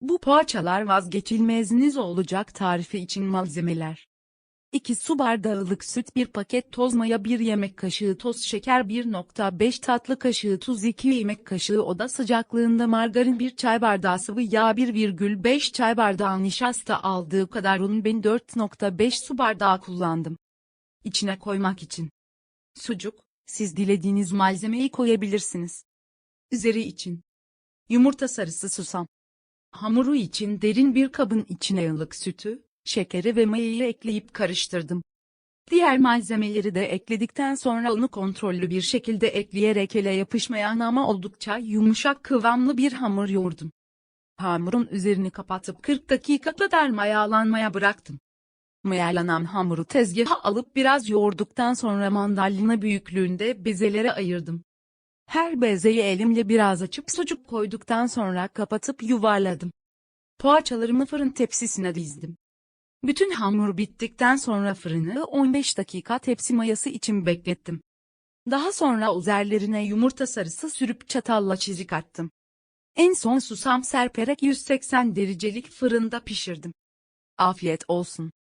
Bu poğaçalar vazgeçilmeziniz olacak tarifi için malzemeler. 2 su bardağı ılık süt 1 paket toz maya 1 yemek kaşığı toz şeker 1.5 tatlı kaşığı tuz 2 yemek kaşığı oda sıcaklığında margarin 1 çay bardağı sıvı yağ 1,5 çay bardağı nişasta aldığı kadar un ben 4.5 su bardağı kullandım. İçine koymak için. Sucuk, siz dilediğiniz malzemeyi koyabilirsiniz. Üzeri için. Yumurta sarısı susam. Hamuru için derin bir kabın içine ılık sütü, şekeri ve mayayı ekleyip karıştırdım. Diğer malzemeleri de ekledikten sonra unu kontrollü bir şekilde ekleyerek ele yapışmayan ama oldukça yumuşak kıvamlı bir hamur yoğurdum. Hamurun üzerini kapatıp 40 dakika kadar mayalanmaya bıraktım. Mayalanan hamuru tezgaha alıp biraz yoğurduktan sonra mandalina büyüklüğünde bezelere ayırdım. Her bezeyi elimle biraz açıp sucuk koyduktan sonra kapatıp yuvarladım. Poğaçalarımı fırın tepsisine dizdim. Bütün hamur bittikten sonra fırını 15 dakika tepsi mayası için beklettim. Daha sonra üzerlerine yumurta sarısı sürüp çatalla çizik attım. En son susam serperek 180 derecelik fırında pişirdim. Afiyet olsun.